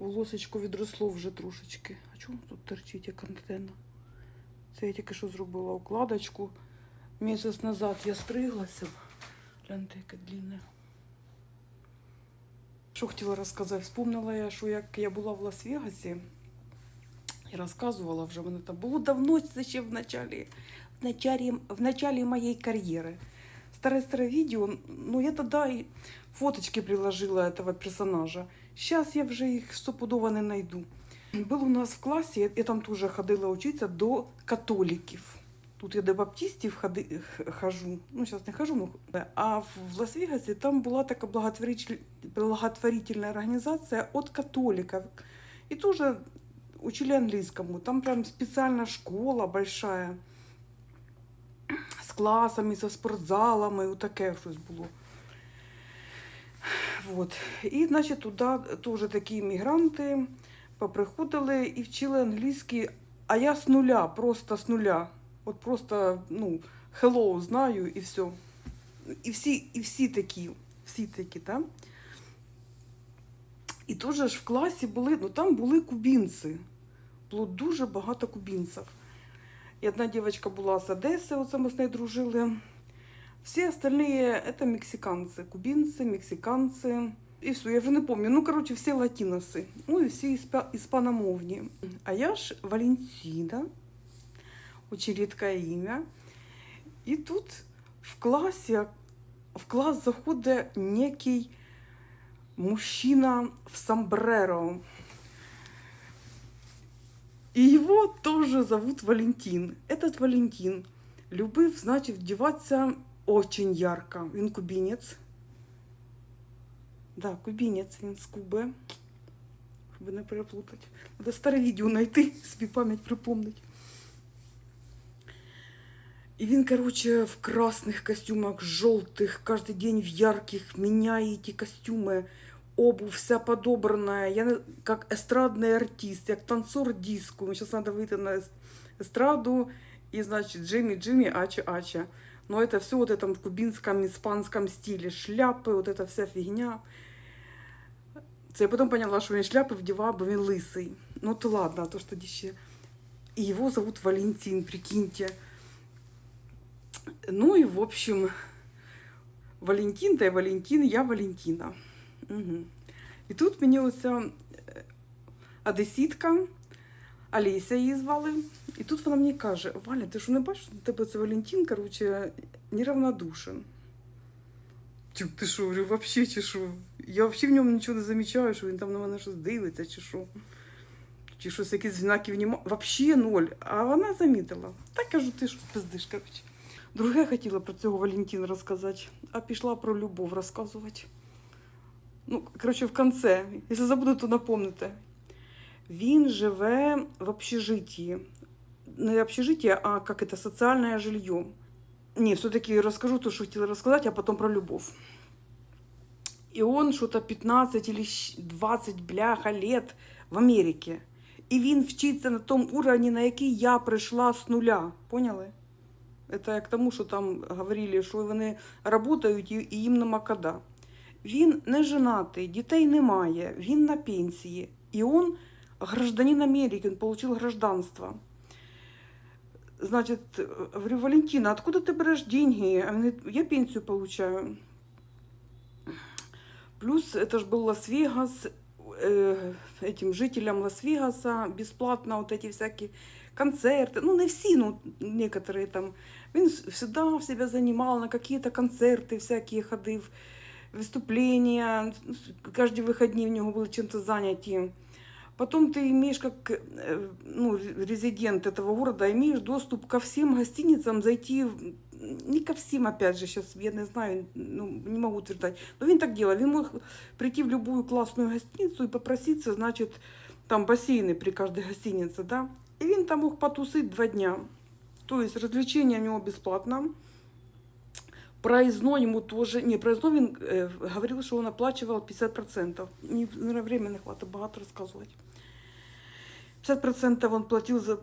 Волосечко відросло вже трошечки. А чому тут торчить як антенна? Це я тільки що зробила укладочку. Місяць назад я стриглася. Гляньте, яке длинне. Що хотіла розказати? Вспомнила я, що як я була в Лас-Вегасі і розказувала вже, мене там було давно, це ще в началі, в началі, в началі моєї кар'єри. Старое-старое видео, ну я тогда и фоточки приложила этого персонажа. Сейчас я вже їх стопудово не найду. Был у нас в класі, я там теж ходила учитися до католиків. Тут я до баптистів ходи, хожу. Ну, зараз не хожу, ну, а в Лас-Вегасі там була така благотворитель- благотворительная организация от католиков. И тоже учили английскому. Там прям специальная школа большая з класами, со спортзалами, отаке щось було. Вот. І, значить, туди теж такі іммігранти поприходили і вчили англійський, а я з нуля, просто з нуля. От просто, ну, hello знаю і все. І всі, і всі такі, всі такі, так? І теж ж в класі були, ну там були кубінці. Було дуже багато кубінців. И одна девочка была с Одессы, вот мы с ней дружили. Все остальные это мексиканцы, кубинцы, мексиканцы. И все, я уже не помню. Ну, короче, все латиносы. Ну, и все испа- испаномовні. А я ж Валентина, очень редкое имя. І тут в класі, в клас заходить некий мужчина в сомбреро. И его тоже зовут Валентин. Этот Валентин любив, значит, вдіватися очень ярко. Він кубінець. Да, кубінець, він з Куби. Щоб не переплутати. Треба старе відео знайти, собі пам'ять припомнити. І він, короче, в красних костюмах, жовтих, кожен день в ярких, міняє ті костюми обувь вся подобранная, я не- как эстрадный артист, як танцор диско. Мне сейчас надо выйти на эс- эстраду, и, значит, Джимми, Джимми, Ача, Ача. Но это все вот этом в кубинском, испанском стиле. Шляпы, вот эта вся фигня. Це я потом поняла, що він шляпи вдівав, бо він лисий. Ну то ладно, а то що тоді ще. І його зовут Валентин, прикиньте. Ну и, в общем, Валентин, да и Валентин, я Валентина. Угу. І тут мені оця е, одесітка, Олеся її звали. І тут вона мені каже: Валя, ти що не бачиш, на тебе це Валентин, короче, неравнодушен. Ти що, говорю, вообще чи що? Я взагалі в ньому нічого не замічаю, що він там на мене щось дивиться, чи що. Чи щось якісь знаки вніма. Вообще ноль. А вона замітила. Так кажу, ти що пиздиш, короче. Друге хотіла про цього Валентина розказати, а пішла про любов розказувати. Ну, коротше, в конце, якщо забуду, то напомните. Він живе в общежитии. Не общежитие, а как это, социальное жилье. Не, все-таки расскажу то, что хотела рассказать, а потом про любовь. И он что-то 15 или 20 бляха лет в Америке. І він вчиться на тому уровні, на який я прийшла з нуля. Поняли? Это я к тому, що там говорили, що вони працюють і їм нема кода. Він не женатий, дітей немає, він на пенсії. І він гражданин Америки, він отримав гражданство. Значит, говорю, Валентина, откуда ты берешь деньги? А он говорит, я пенсию получаю. Плюс это же был Лас-Вегас, э, этим жителям Лас-Вегаса бесплатно вот эти всякие концерты. Ну, не все, ну, некоторые там. Він всегда в себя занимал, на какие-то концерты всякие ходив, выступления. Каждые выходные в него было чем-то заняты. Потом ты имеешь, как э, ну, резидент этого города, имеешь доступ ко всем гостиницам, зайти, в- не ко всем, опять же, сейчас я не знаю, ну, не могу утверждать, но він так делал, він мог прийти в любую классную гостиницу и попроситься, значит, там бассейны при каждой гостинице, да, и він там мог потусить два дня. То есть развлечения у него бесплатно, Проездной ему тоже... Не, проездной він э, говорил, что он оплачивал 50%. Мне, наверное, времени не хватит багато рассказывать. 50% он платил за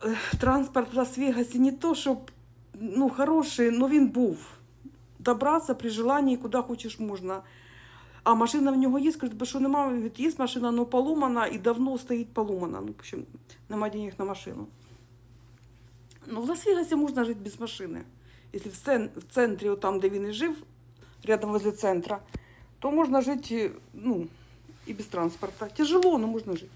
э, транспорт в Лас-Вегасе. Не то, щоб ну, хороший, но він був. Добраться при желании куда хочешь можно. А машина в нього є, кажуть, бо що немає, він говорить, є машина, але поломана і давно стоїть поломана. Ну, в общем, немає денег на машину. Ну, в Лас-Вегасі можна жити без машини. Якщо в, цен- в центрі, от там, де він і жив, рядом возле центра, то можна жити, ну, и без транспорта. Тяжело, но можно жить.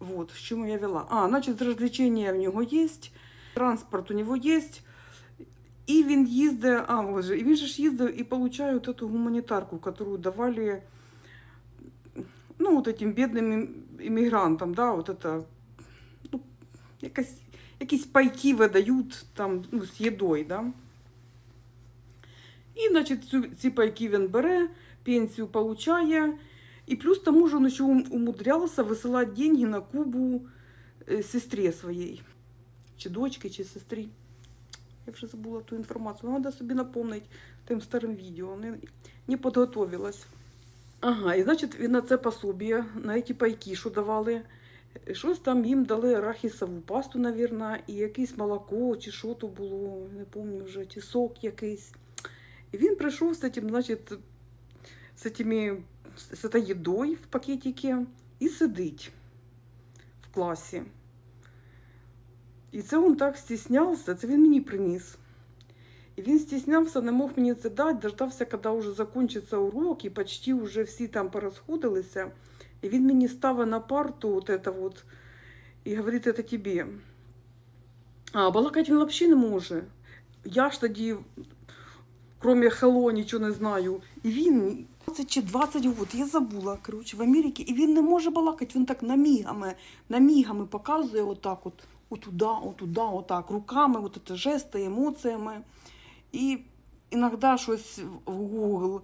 Вот, к чему я вела. А, значит, развлечения в нього есть, транспорт у него есть. І він їздить, а, боже, і він же ж їздив і получає от эту гуманітарку, яку давали, ну, вот этим бідним ім- іммігрантам, да, вот это, ну, якась, якісь пайки видають там, ну, з їдою, да. І, значить, цю, ці пайки він бере, пенсію получає, і плюс тому ж він ще ум- умудрявся висилати деньги на Кубу е, сестрі своїй, чи дочці, чи сестрі. Я вже забула ту інформацію. Треба собі напомнити тим старим відео. Не, не підготовилась. Ага, і значить, він на це пособіє, на ці пайки, що давали. Щось там їм дали арахісову пасту, навірно, і якесь молоко, чи що то було, не пам'ятаю вже, чи сок якийсь. І він прийшов з цим, значить, з, этими, з этой едой в пакетике і сидить в класі. І це він так стіснявся, це він мені приніс. І він стіснявся, не мог мені це дати, дождався, коли вже закінчиться урок, і почти вже всі там порозходилися. І він мені ставить на парту вот это вот, і говорить, це тобі. А балакати він взагалі не може. Я ж тоді, крім Хелло, нічого не знаю. І він 20 чи 20 років, я забула, коротше, в Америці, і він не може балакати, він так намігами, намігами показує отак от, отуда, отуда, отак, руками, от жести, емоціями. І іноді щось в Google,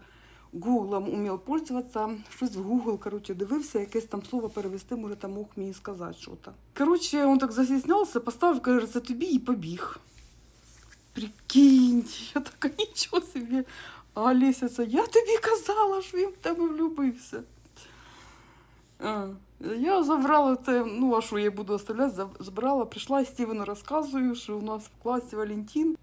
Гуглом умів пользуватися, щось в Google, коротше, дивився, якесь там слово перевести, може, там мог мені сказати щось. Коротше, він так застіснявся, поставив, каже, це тобі і побіг. Прикинь, я така нічого собі. А Олеся, це я тобі казала, що він в тебе влюбився. Я забрала це, ну а що я буду оставляти, Заб- забрала, прийшла Стівену розказую, що у нас в класі Валентин.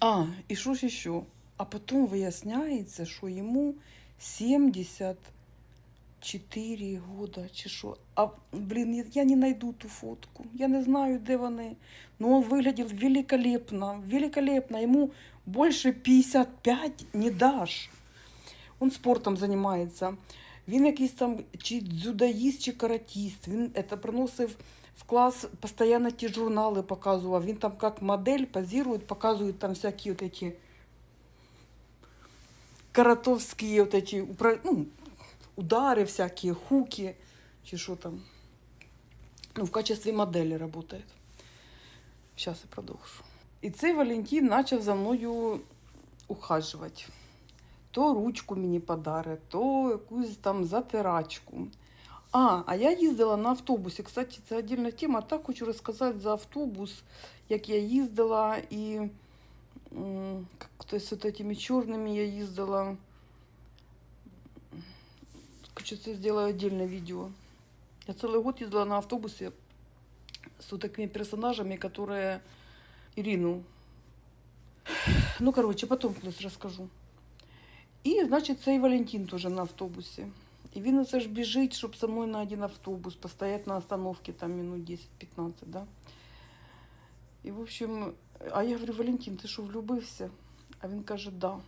А, і що ще? А потім виясняється, що йому 74 года, чи що. А, блін, я- не знайду ту фотку. Я не знаю, де вони. Но он выглядел великолепно, великолепно. Ему больше 55 не дашь. Он спортом займається. Він якийсь там чи дзюдоїст, чи каратіст. Він це приносив в клас, постійно ті журнали показував. Він там як модель позирує, показує там всякі от эти каратовські от эти, ну, удари всякі, хуки, чи що там. Ну, в качестве модели работает. Зараз я продовжу. І цей Валентин почав за мною ухажувати. То ручку мені подарить, то якусь там затирачку. А, а я їздила на автобусі. Кстати, це віддільна тема. Так хочу розказати за автобус, як я їздила і м, як то з от цими чорними я їздила. Хочу це зробити віддільне відео. Я целый год ездила на автобусе с вот такими персонажами, которые Ирину. Ну, короче, потом плюс расскажу. І, значить, цей Валентин теж на автобусі. І він оце ж біжить, щоб со мною на один автобус постоять на остановці там минут 10-15, да? І, в общем, а я говорю, Валентин, ти що, влюбився? А він каже, да.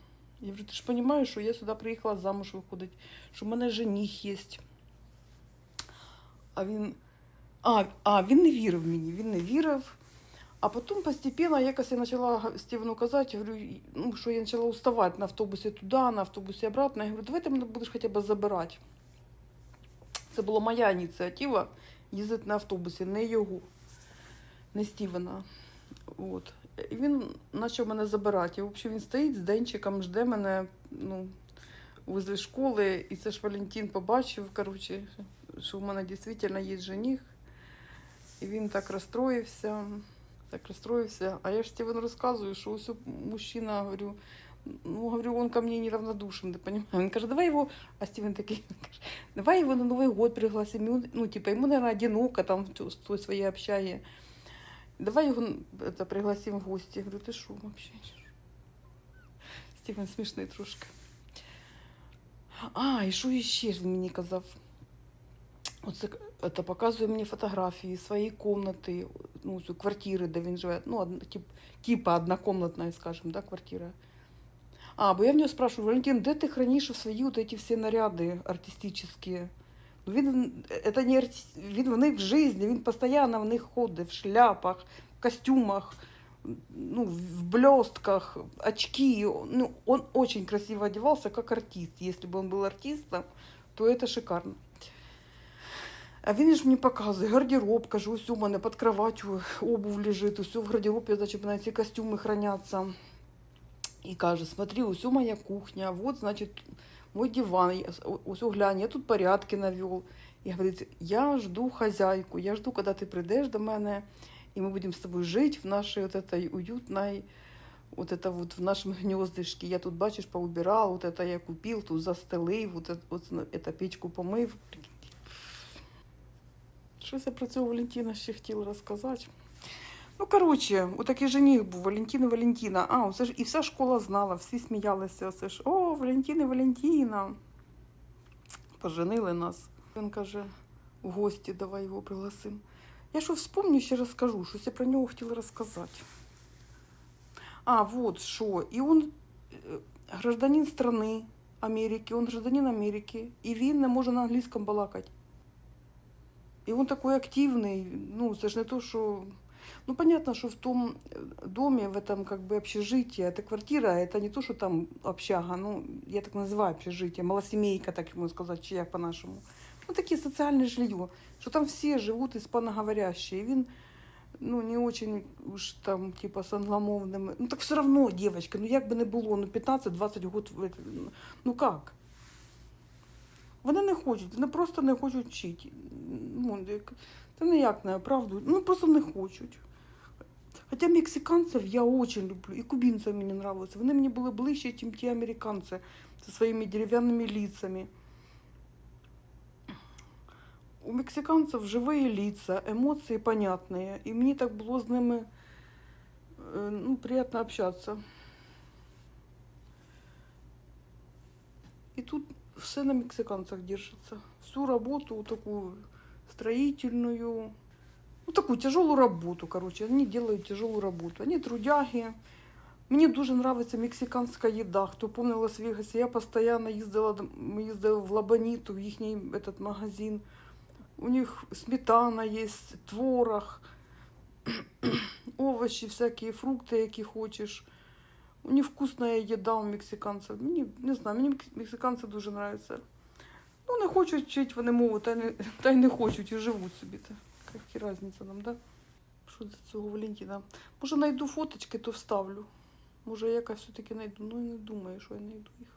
Я говорю, ти ж розумієш, що я сюди приїхала замуж виходить, що в мене жених є. А він. А, а, він не вірив мені, він не вірив. А потім постепенно якось я почала Стівену казати, говорю, ну, що я почала уставати на автобусі туди, на автобусі обратно. Я говорю, давай ти мене будеш хоча б забирати. Це була моя ініціатива їздити на автобусі, не його, не Стівена. От. І він почав мене забирати. І, в він стоїть з денчиком, жде мене ну, возле школи, і це ж Валентин побачив, коротше, що в мене дійсно є жених. І він так розстроївся, так розстроївся. А я ж Стівену розказую, що ось мужчина, говорю, ну, говорю, он ко мне неравнодушен, ты понимаешь? Он каже, давай его, а Стивен такой, каже, давай его на Новый год пригласим, ну, типа, ему, наверное, одиноко там в той своей. Давай его это, пригласим в гости. Я говорю, ты что вообще? Стивен смешный трошки. А, і що іще ж він мені казав? Оце це показує мені фотографії своєї кімнати, ну, цю квартири, де він живе. Ну, од, тип, типа однокомнатна, скажем, да, квартира. А, бо я в нього спрашиваю, Валентин, де ти храниш свої от ці всі наряди артистичні? Ну, він, это не арти... він в них в житті, він постійно в них ходить, в шляпах, в костюмах, ну, в блестках, очки. Ну, он очень красиво одевался, как артист. Если бы он был артистом, то это шикарно. А він ж мені показує гардероб, кажу, ось у мене під кроватью обув лежить, ось в гардеробі, значить, на ці костюми храняться. І каже, смотри, ось у моя кухня, вот, значит, мой диван, я- ось глянь, я тут порядки навел. І говорить, я жду хозяйку, я жду, когда ти прийдеш до мене, і ми будемо з тобою жити в нашій вот этой уютной, вот это вот в нашем гнездышке. Я тут, бачиш, поубирал, вот это я купил, тут застелив, вот это, вот это печку помив. Щось я про цього Валентина ще хотіла розказати. Ну, коротше, отакий жених був Валентина Валентина. А, оце ж і вся школа знала, всі сміялися. Оце ж, о, Валентина Валентина. Поженили нас. Він каже, в гості давай його пригласимо. Я що вспомню, ще розкажу, щось я про нього хотіла розказати. А, вот що. І він е, гражданин страны Америки, він гражданин Америки, і він не може на англійському балакати. І він такий активний, ну, це ж не то, що... Ну, понятно, что в том э, доме, в этом как бы общежитии, это квартира, это не то, что там общага, ну, я так называю общежитие, малосемейка, так можно сказать, чи як по-нашему. Ну, таке соціальне жилье, що там всі живуть іспаноговорящі, і він, ну, не очень уж там, типа, з англомовними. Ну, так все равно, девочка, ну, як би не було, ну, 15-20 год, в это- ну, как? Вони не хочуть, вони просто не хочуть вчити. Ну, як- Та ніяк не правду, ну просто не хочуть. Хоча мексиканців я очень люблю, і кубинців мені нравилися. Вони мені були ближче, ніж ті американці зі своїми дерев'яними лицами. У мексиканців живі лица, емоції понятні, і мені так було з ними е, ну, приємно общатися. І тут все на мексиканцах держится. Всю работу вот такую строительную, ну такую тяжелую работу, короче, они делают тяжелую работу. Они трудяги. Мені дуже нравиться мексиканська їда. Хто пам'ятає в Лас-Вегасі, я постійно їздила, до- ми їздили в Лабаніту, в їхній этот магазин. У них сметана є, творог, овочі, всякі фрукти, які хочеш. У них вкусна їда у мексиканців. Мені не знаю, мені мекс- мексиканці дуже нравляться. не хочуть вчити вони мову, та, не, та й не хочуть і живуть собі. Та. Різниця нам, да? Що за цього Валентіна? Може знайду фоточки, то вставлю. Може, яка все-таки знайду. Ну я не думаю, що я знайду їх.